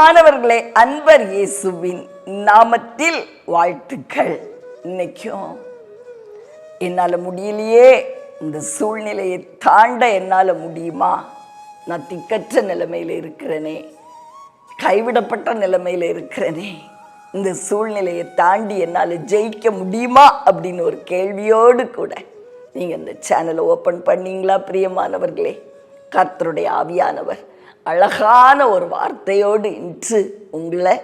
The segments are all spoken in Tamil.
பிரியமானவர்களே அன்பர் இயேசுவின் நாமத்தில் வாழ்த்துக்கள். இன்னைக்கும் என்னால் முடியலையே. இந்த சூழ்நிலையை தாண்ட என்னால் முடியுமா? நான் திக்கற்ற நிலைமையில் இருக்கிறேனே. கைவிடப்பட்ட நிலைமையில் இருக்கிறேனே. இந்த சூழ்நிலையை தாண்டி என்னால் ஜெயிக்க முடியுமா? அப்படின்னு ஒரு கேள்வியோடு கூட நீங்கள் இந்த சேனலை ஓப்பன் பண்ணீங்களா பிரியமானவர்களே? கர்த்தருடைய ஆவியானவர். அழகான ஒரு வார்த்தையோடு இன்று உங்களை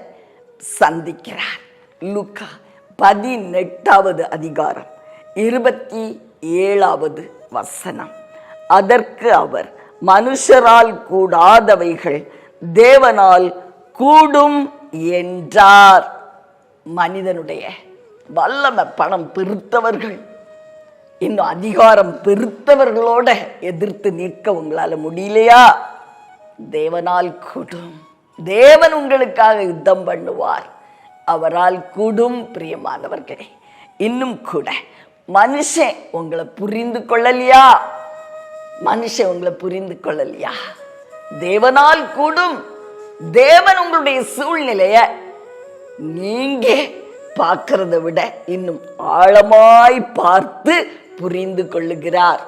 சந்திக்கிறார். லுக்கா பதினெட்டாவது அதிகாரம் இருபத்தி ஏழாவது வசனம். அதற்கு அவர் மனுஷரால் கூடாதவைகள் தேவனால் கூடும் என்றார். மனிதனுடைய வல்லமை பணம் பெருத்தவர்கள் இன்னும் அதிகாரம் பெருத்தவர்களோட எதிர்த்து நிற்க உங்களால் முடியலையா? தேவனால் கூடும். தேவன் உங்களுக்காக யுத்தம் பண்ணுவார். அவரால் கூடும் பிரியமானவர்களே. இன்னும் கூட மனுஷன் உங்களை புரிந்து கொள்ளலையா? மனுஷன் உங்களை புரிந்து கொள்ளலையா? தேவனால் கூடும். தேவன் உங்களுடைய சூழ்நிலைய நீங்க பார்க்கறத விட இன்னும் ஆழமாய் பார்த்து புரிந்து கொள்ளுகிறார்.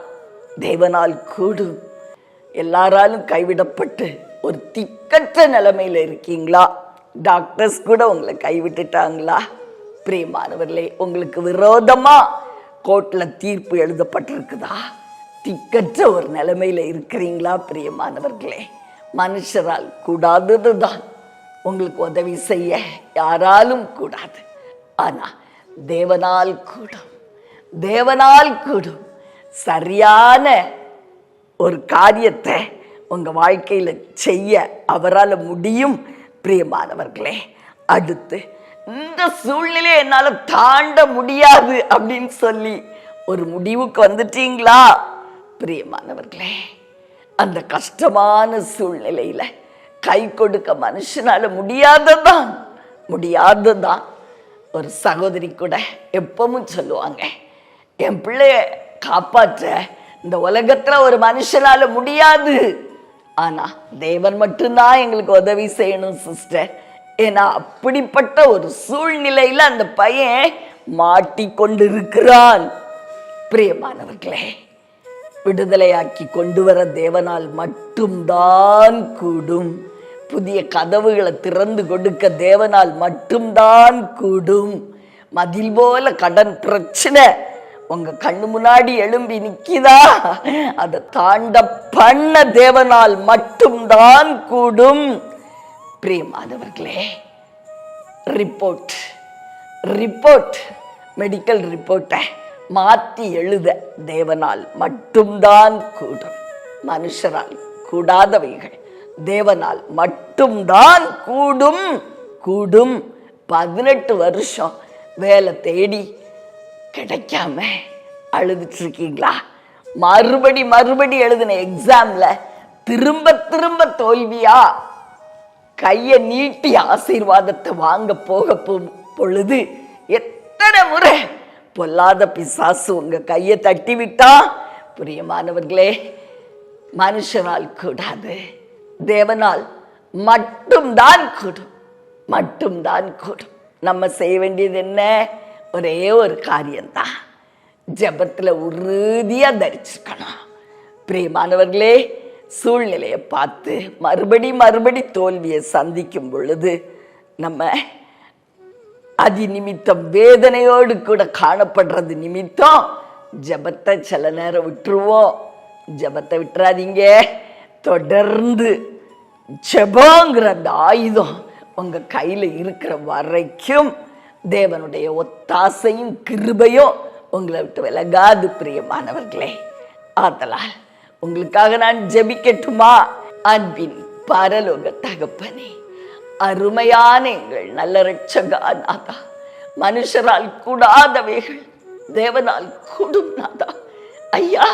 தேவனால் கூடும். எல்லாராலும் கைவிடப்பட்டு ஒரு திக்கற்ற நிலைமையில் இருக்கீங்களா? டாக்டர்ஸ் கூட உங்களை கைவிட்டுட்டாங்களா? பிரியமானவர்களே உங்களுக்கு விரோதமா கோர்ட்ல தீர்ப்பு எழுதப்பட்டிருக்குதா? திக்கற்ற ஒரு நிலைமையில் இருக்கிறீங்களா பிரியமானவர்களே? மனுஷரால் கூடாதது தான் உங்களுக்கு உதவி செய்ய யாராலும் கூடாது. ஆனால் தேவனால் கூடும். தேவனால் கூடும். சரியான ஒரு காரியத்தை உங்கள் வாழ்க்கையில் செய்ய அவரால் முடியும் பிரியமானவர்களே. அடுத்து இந்த சூழ்நிலையை என்னால் தாண்ட முடியாது அப்படின்னு சொல்லி ஒரு முடிவுக்கு வந்துட்டீங்களா? பிரியமானவர்களே அந்த கஷ்டமான சூழ்நிலையில் கை கொடுக்க மனுஷனால் முடியாததான் முடியாததான். ஒரு சகோதரி கூட எப்பவும் சொல்லுவாங்க என் பிள்ளைய காப்பாற்ற இந்த உலகத்துல ஒரு மனுஷனால முடியாது. ஆனா தேவன் மட்டும்தான் எங்களுக்கு உதவி செய்யணும் சிஸ்டர் ஏன்னா அப்படிப்பட்ட ஒரு சூழ்நிலையில அந்த பையன் மாட்டிக்கொண்டிருக்கிறான் பிரியமானவர்களே விடுதலையாக்கி கொண்டு வர தேவனால் மட்டும்தான் கூடும். புதிய கதவுகளை திறந்து கொடுக்க தேவனால் மட்டும்தான் கூடும். மதில் போல கடன் பிரச்சனை உங்க கண்ணு முன்னாடி எழும்பி நிக்குதா? அதை தாண்ட பண்ண தேவனால் மட்டும்தான் கூடும். பிரியமானவர்களே ரிப்போர்ட் ரிப்போர்ட் மெடிக்கல் ரிப்போர்ட்டை மாற்றி எழுத தேவனால் மட்டும்தான் கூடும். மனுஷரால் கூடாதவைகள் தேவனால் மட்டும்தான் கூடும். கூடும். பதினெட்டு வருஷம் வேலை தேடி கிடைக்காம அழுதுட்டு இருக்கீங்களா மறுபடி மறுபடி எழுதின எக்ஸாம்ல திரும்ப திரும்ப தோல்வியா? கையை நீட்டி ஆசீர்வாதத்தை வாங்க போக பொழுது எத்தனை முறை பொல்லாத பிசாசு உங்க கையை தட்டி விட்டா பிரியமானவர்களே மனுஷனால் கூடாது. தேவனால் மட்டும்தான் கூடும். மட்டும்தான் கூடும். நம்ம செய்ய வேண்டியது என்ன? ஒரே ஒரு காரியம்தான். ஜபத்தில் உறுதியாக தரிச்சிருக்கணும் பிரியமானவர்களே சூழ்நிலையை பார்த்து மறுபடி மறுபடி தோல்வியை சந்திக்கும் பொழுது நம்ம அதி நிமித்தம் வேதனையோடு கூட காணப்படுறது நிமித்தம் ஜெபத்தை சில நேரம் விட்டுருவோம். ஜெபத்தை விட்டுறாதீங்க. தொடர்ந்து ஜபங்கிற அந்த ஆயுதம் உங்கள் கையில் இருக்கிற வரைக்கும் தேவனுடைய ஒத்தாசையும் கிருபையும் உங்களை விட்டு விலகாது பிரியமானவர்களே. ஆதலால் உங்களுக்காக நான் ஜெபிக்கட்டுமா? அன்பின் பரலோக தகப்பனே அருமையான எங்கள் நல்ல ரட்சகா நாதா மனுஷரால் கூடாதவைகள் தேவனால் கூடும் நாதா ஐயா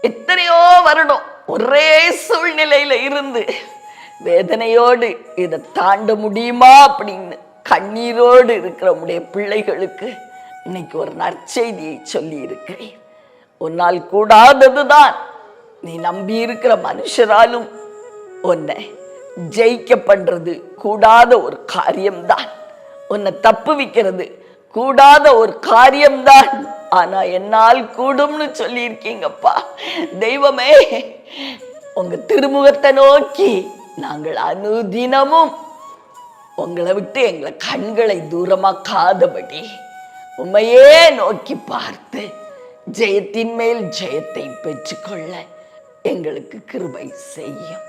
எத்தனையோ வருடம் ஒரே சூழ்நிலையில இருந்து வேதனையோடு இதை தாண்ட முடியுமா அப்படின்னு கண்ணீரோடு இருக்கிற உடைய பிள்ளைகளுக்கு இன்னைக்கு ஒரு நற்செய்தியை சொல்லி இருக்கிறேன் உன்னால் கூடாததுதான். நீ நம்பி இருக்கிற மனுஷராலும் உன்னை ஜெயிக்க பண்றது கூடாத ஒரு காரியம்தான். உன்னை தப்பு வைக்கிறது கூடாத ஒரு காரியம்தான். ஆனா என்னால் கூடும்னு சொல்லியிருக்கீங்கப்பா. தெய்வமே உங்க திருமுகத்தை நோக்கி நாங்கள் அனுதினமும் உங்களை விட்டு எங்களை கண்களை தூரமாக்காதபடி உண்மையே நோக்கி பார்த்து ஜெயத்தின் மேல் ஜெயத்தை பெற்றுக்கொள்ள எங்களுக்கு கிருபை செய்யும்.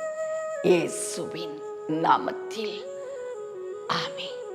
இயேசுவின் நாமத்தில். ஆமீன்.